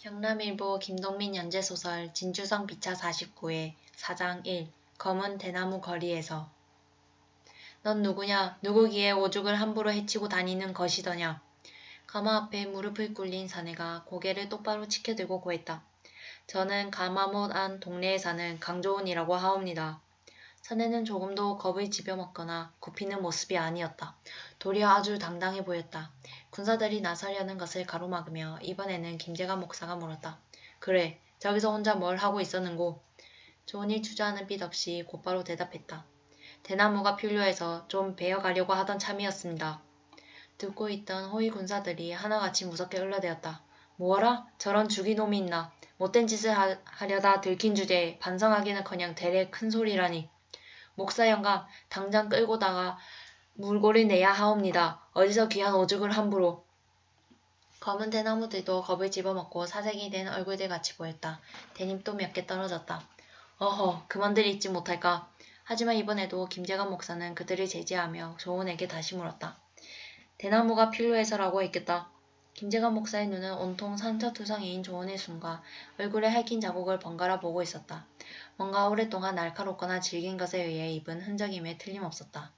경남일보 김동민 연재소설 진주성 비차 49회 사장 1 검은 대나무 거리에서 넌 누구냐 누구기에 오죽을 함부로 해치고 다니는 것이더냐 가마 앞에 무릎을 꿇린 사내가 고개를 똑바로 치켜들고 고했다. 저는 가마못 안 동네에 사는 강조은이라고 하옵니다. 사내는 조금도 겁을 집어먹거나 굽히는 모습이 아니었다. 도리어 아주 당당해 보였다. 군사들이 나서려는 것을 가로막으며 이번에는 김재관 목사가 물었다. 그래, 저기서 혼자 뭘 하고 있었는고? 조은이 주저하는 빛 없이 곧바로 대답했다. 대나무가 필요해서 좀 베어가려고 하던 참이었습니다. 듣고 있던 호위 군사들이 하나같이 무섭게 흘러대었다. 뭐라? 저런 죽이놈이 있나? 못된 짓을 하, 하려다 들킨 주제에 반성하기는커녕 대래 큰 소리라니. 목사 영감, 당장 끌고다가 물고를 내야 하옵니다. 어디서 귀한 오죽을 함부로. 검은 대나무들도 겁을 집어먹고 사색이 된 얼굴들 같이 보였다. 대님도 몇 개 떨어졌다. 어허, 그만들 잊지 못할까? 하지만 이번에도 김재관 목사는 그들을 제지하며 조은에게 다시 물었다. 대나무가 필요해서라고 했겠다. 김재관 목사의 눈은 온통 상처투성이인 조은의 숨과 얼굴에 핥힌 자국을 번갈아 보고 있었다. 뭔가 오랫동안 날카롭거나 질긴 것에 의해 입은 흔적임에 틀림없었다.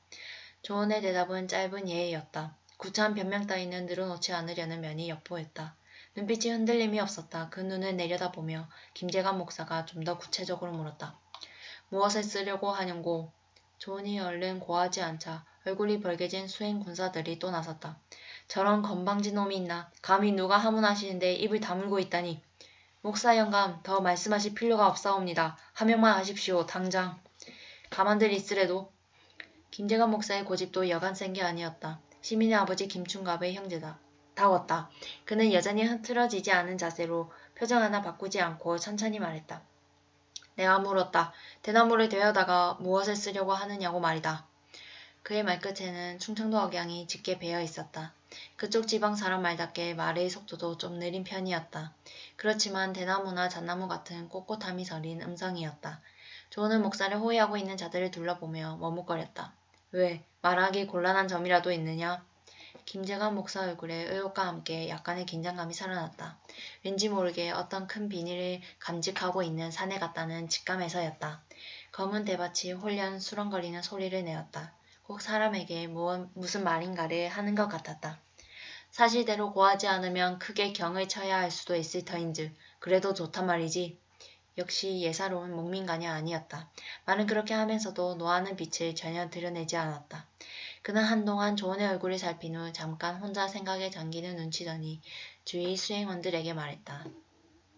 조은의 대답은 짧은 예의였다. 구차한 변명 따위는 늘어놓지 않으려는 면이 엿보였다. 눈빛이 흔들림이 없었다. 그 눈을 내려다보며 김재관 목사가 좀 더 구체적으로 물었다. 무엇을 쓰려고 하는고? 조은이 얼른 고하지 않자 얼굴이 벌개진 수행 군사들이 또 나섰다. 저런 건방진 놈이 있나? 감히 누가 하문하시는데 입을 다물고 있다니. 목사 영감, 더 말씀하실 필요가 없사옵니다. 하명만 하십시오, 당장. 가만들 있으래도. 김재관 목사의 고집도 여간 센 게 아니었다. 시민의 아버지 김충갑의 형제다. 다웠다. 그는 여전히 흐트러지지 않은 자세로 표정 하나 바꾸지 않고 천천히 말했다. 내가 물었다. 대나무를 되어다가 무엇을 쓰려고 하느냐고 말이다. 그의 말끝에는 충청도 억양이 짙게 배어 있었다. 그쪽 지방 사람 말답게 말의 속도도 좀 느린 편이었다. 그렇지만 대나무나 잣나무 같은 꼿꼿함이 서린 음성이었다. 조은은 목사를 호위하고 있는 자들을 둘러보며 머뭇거렸다. 왜? 말하기 곤란한 점이라도 있느냐? 김재관 목사 얼굴에 의혹과 함께 약간의 긴장감이 살아났다. 왠지 모르게 어떤 큰 비닐을 감직하고 있는 사내 같다는 직감에서였다. 검은 대밭이 홀련 수렁거리는 소리를 내었다. 꼭 사람에게 무엇, 무슨 말인가를 하는 것 같았다. 사실대로 고하지 않으면 크게 경을 쳐야 할 수도 있을 터인즉 그래도 좋단 말이지. 역시 예사로운 목민간이 아니었다. 말은 그렇게 하면서도 노하는 빛을 전혀 드러내지 않았다. 그는 한동안 조은의 얼굴을 살핀 후 잠깐 혼자 생각에 잠기는 눈치더니 주위 수행원들에게 말했다.